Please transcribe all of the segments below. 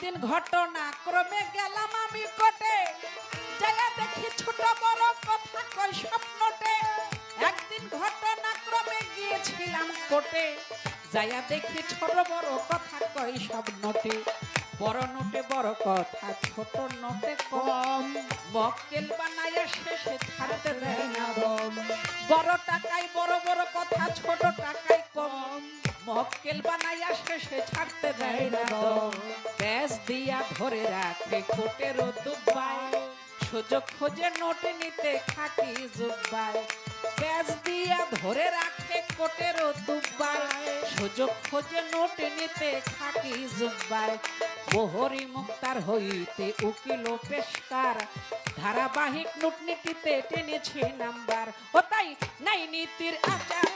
একদিন ঘটনা? ক্রমে গেলাম আমি কোটে যাইয়া দেখি ছোট বড় কথা কই স্বপ্নটে। একদিন ঘটনা ক্রমে গিয়েছিলাম কোটে যাইয়া দেখি ছোট বড় কথা কই সব নোটে বড় নোটে বড় কথা, ছোট নোটে কম। মক্কেল বানাইয়া শেষে ছাড়তে দেয় না বড় টাকায় বড় বড় কথা, ছোট মক্কেল বানাইয়া শেষে ছাড়তে দেয় না ব্যাস দিয়া ধরে রাখে কোটেরও দুবাই সুযোগ খোঁজে নোট নিতে খাকি জুব্বাই ব্যাস দিয়া ধরে রাখে কোটেরও দুবাই সুযোগ খোঁজে নোট নিতে খাকি জুব্বাই মোহরি মুক্তার হইতে উকিল পেশকার। ধারাবাহিক নোটনীতিতে টেনেছে নাম্বার। ও তাই নাই নীতির আচার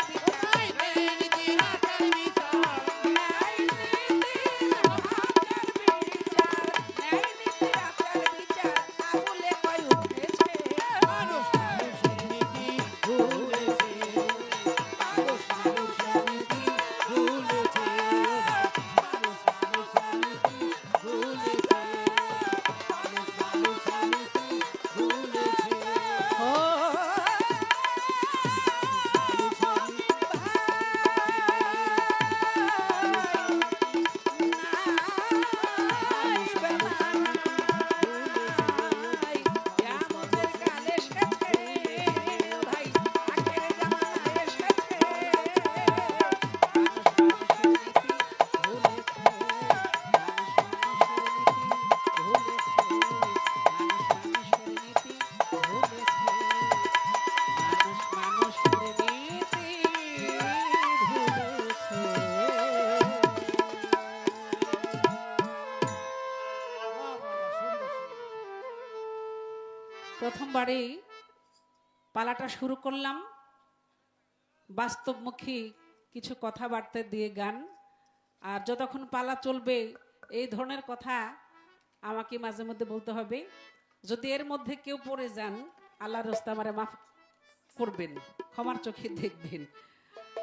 প্রথমবারেই পালাটা শুরু করলাম। বাস্তবমুখী কিছু কথাবার্তা দিয়ে গান। আর যতক্ষণ পালা চলবে, এই ধরনের কথা আমাকে মাঝে মধ্যে বলতে হবে। যদি এর মধ্যে কেউ পড়ে যান আল্লাহ রস্তা আমারে মাফ করবেন, ক্ষমার চোখে দেখবেন।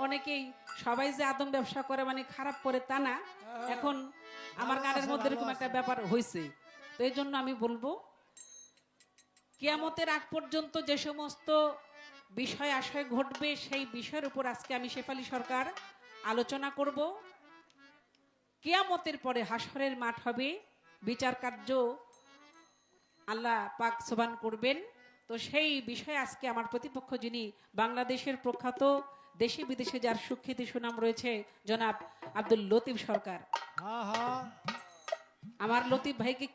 অনেকেই সবাই যে আদম ব্যবসা করে মানে খারাপ করে তা না। এখন আমার গানের মধ্যে এরকম একটা ব্যাপার হয়েছে তো এই জন্য আমি বলব কিয়ামতের আগ পর্যন্ত যে সমস্ত বিষয় আশয় ঘটবে সেই বিষয়ের উপর আজকে আমি শেফালি সরকার আলোচনা করব। কিয়ামতের পরে হাসরের মাঠ হবে বিচার কার্য আল্লাহ পাক সোবান করবেন। তো সেই বিষয়ে আজকে আমার প্রতিপক্ষ যিনি বাংলাদেশের প্রখ্যাত দেশে বিদেশে যার সুখ্যাতি সুনাম রয়েছে জনাব আব্দুল লতিফ সরকার। আমার লতিফ ভাইকে